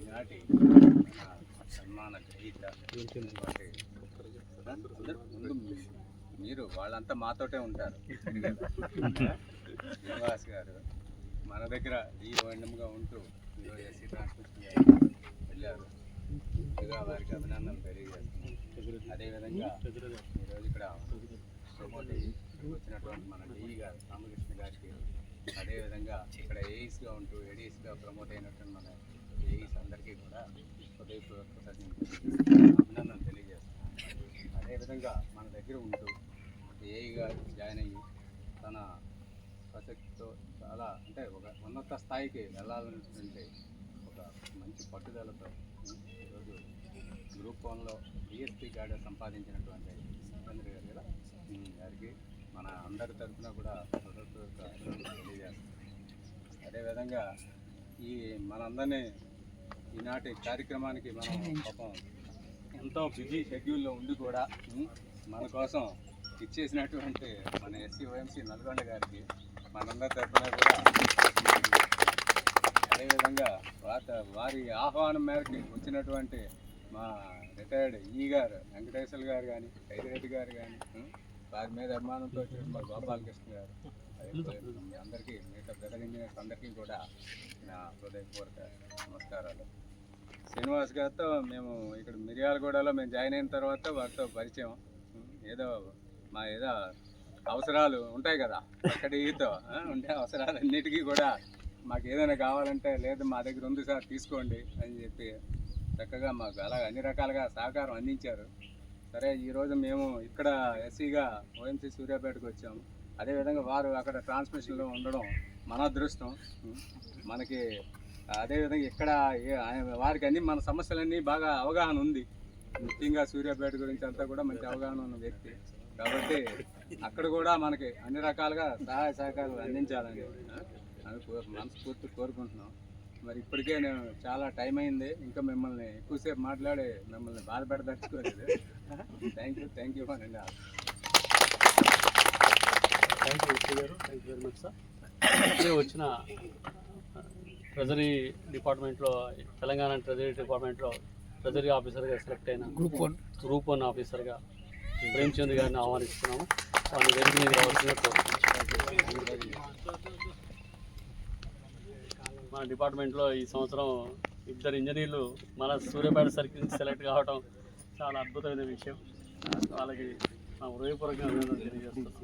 ఈనాటి సన్మాన గ్రహీత మీరు వాళ్ళంతా మాతోటే ఉంటారు. శ్రీనివాస్ గారు మన దగ్గర ఈ వండంగా ఉంటూ ఈరోజు ఎస్సీ ట్రాన్స్మిషన్ వెళ్ళారు. ముందుగా వారికి అభినందనలు తెలియజేస్తున్నాం. అదేవిధంగా ఈరోజు ఇక్కడ వచ్చినటువంటి మన డిఈ గారు రామకృష్ణ అదేవిధంగా ఇక్కడ ఏఈస్గా ఉంటూ ఏడీఎస్గా ప్రమోట్ అయినటువంటి మన ఏఈస్ అందరికీ కూడా హృదయపూర్వక అభినందనలు తెలియజేస్తున్నాం అదేవిధంగా మన దగ్గర ఉంటూ ఏఈగా జాయిన్ అయ్యి తన ప్రసక్తితో చాలా అంటే ఒక ఉన్నత స్థాయికి వెళ్ళాలనుకుంటే ఒక మంచి పట్టుదలతో ఈరోజు గ్రూప్ వన్లో బిఎస్పీ గార్డ్ సంపాదించినటువంటి చంద్ర గారు కదా గారికి మన అందరి తరఫున కూడా హృదయపూర్వక తెలియజేస్తాం అదేవిధంగా ఈ మనందరినీ ఈనాటి కార్యక్రమానికి మనం పాపం ఎంతో బిజీ షెడ్యూల్లో ఉండి కూడా మన కోసం ఇచ్చేసినటువంటి మన ఎస్సీ ఓఎంసీ నల్గొండ గారికి మనందరి తరఫున కూడా అదేవిధంగా వాత వారి ఆహ్వానం మేరకు వచ్చినటువంటి మా రిటైర్డ్ ఈ గారు వెంకటేశ్వర గారు కానీ కైరెడ్డి గారు కానీ వారి మీద అభిమానంతో వచ్చిన మా గోపాలకృష్ణ గారు. మీ అందరికీ మిగతా బ్రదర్ ఇంజనీర్స్ అందరికీ కూడా నా హృదయపూర్వక నమస్కారాలు. శ్రీనివాస్ గారితో మేము ఇక్కడ మిర్యాలగూడలో మేము జాయిన్ అయిన తర్వాత వారితో పరిచయం. ఏదో మా ఏదో అవసరాలు ఉంటాయి కదా అక్కడితో ఉండే అవసరాలన్నిటికీ కూడా మాకు ఏదైనా కావాలంటే లేదు మా దగ్గర ఉంది సార్ తీసుకోండి అని చెప్పి చక్కగా మాకు అలా అన్ని రకాలుగా సహకారం అందించారు. సరే ఈరోజు మేము ఇక్కడ ఎస్సీగా ఓఎంసీ సూర్యాపేటకు వచ్చాము. అదేవిధంగా వారు అక్కడ ట్రాన్స్మిషన్లో ఉండడం మన అదృష్టం. మనకి అదేవిధంగా ఇక్కడ వారికి అన్ని మన సమస్యలన్నీ బాగా అవగాహన ఉంది. ముఖ్యంగా సూర్యాపేట గురించి అంతా కూడా మంచి అవగాహన ఉన్న వ్యక్తి. కాబట్టి అక్కడ కూడా మనకి అన్ని రకాలుగా సహాయ సహకారాలు అందించాలని అని మనస్ఫూర్తి కోరుకుంటున్నాం. మరి ఇప్పటికే నేను చాలా టైం అయింది. ఇంకా మిమ్మల్ని ఎక్కువసేపు మాట్లాడి మిమ్మల్ని బాధ పెడదలుచుకోలేదు. థ్యాంక్ యూ థ్యాంక్ యూ అని థ్యాంక్ యూ గారు. Thank you very much sir. ఇప్పుడే వచ్చిన ట్రెజరీ డిపార్ట్మెంట్లో తెలంగాణ ట్రెజరీ డిపార్ట్మెంట్లో ట్రెజరీ ఆఫీసర్గా సెలెక్ట్ అయిన గ్రూప్ వన్. గ్రూప్ వన్ ఆఫీసర్గా ప్రేమ్చంద్ గారిని ఆహ్వానిస్తున్నాము. వెలికి మీద రావాల్సిన మన డిపార్ట్మెంట్లో ఈ సంవత్సరం ఇద్దరు ఇంజనీర్లు మన సూర్యాపేట సర్కిల్ సెలెక్ట్ కావడం చాలా అద్భుతమైన విషయం. వాళ్ళకి నా హృదయపూర్వకంగా అభినందనలు తెలియజేస్తున్నాను.